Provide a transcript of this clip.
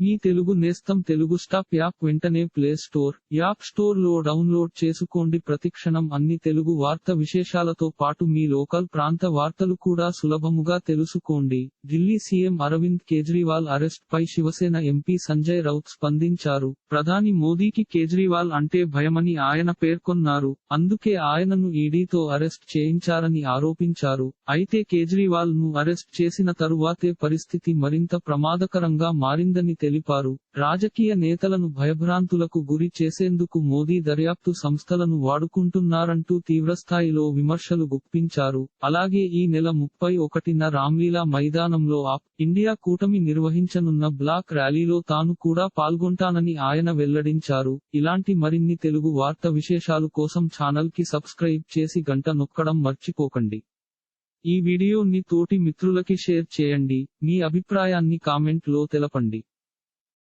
మీ తెలుగు నేస్తం Telugu stop app వెంటనే play store app స్టోర్లో డౌన్లోడ్ చేసుకోండి. ప్రతిక్షణం అన్ని తెలుగు వార్త విశేషాలతో పాటు మీ లోకల్ ప్రాంత వార్తలు కూడా సులభముగా తెలుసుకోండి. ఢిల్లీ సీఎం అరవింద్ కేజ్రీవాల్ అరెస్ట్ పై శివసేన ఎంపీ సంజయ్ రౌత్ స్పందించారు. ప్రధాని మోదీకి కేజ్రీవాల్ అంటే భయమని ఆయన పేర్కొన్నారు. అందుకే ఆయనను ఈడీతో అరెస్ట్ చేయించారని ఆరోపించారు. అయితే కేజ్రీవాల్ను అరెస్ట్ చేసిన తరువాతే పరిస్థితి మరింత ప్రమాదకరంగా మారిందని తెలిపారు. రాజకీయ నేతలను భయభ్రాంతులకు గురి చేసేందుకు మోదీ దర్యాప్తు సంస్థలను వాడుకుంటున్నారంటూ తీవ్రస్థాయిలో విమర్శలు గుప్పించారు. అలాగే ఈ నెల ముప్పై ఒకటిన రామ్లీలా మైదానంలో ఆప్ ఇండియా కూటమి నిర్వహించనున్న బ్లాక్ ర్యాలీలో తాను కూడా పాల్గొంటానని ఆయన వెల్లడించారు. ఇలాంటి మరిన్ని తెలుగు వార్త విశేషాలు కోసం ఛానల్కి సబ్స్క్రైబ్ చేసి గంట నొక్కడం మర్చిపోకండి. ఈ వీడియోని తోటి మిత్రులకి షేర్ చేయండి. మీ అభిప్రాయాన్ని కామెంట్లో తెలపండి.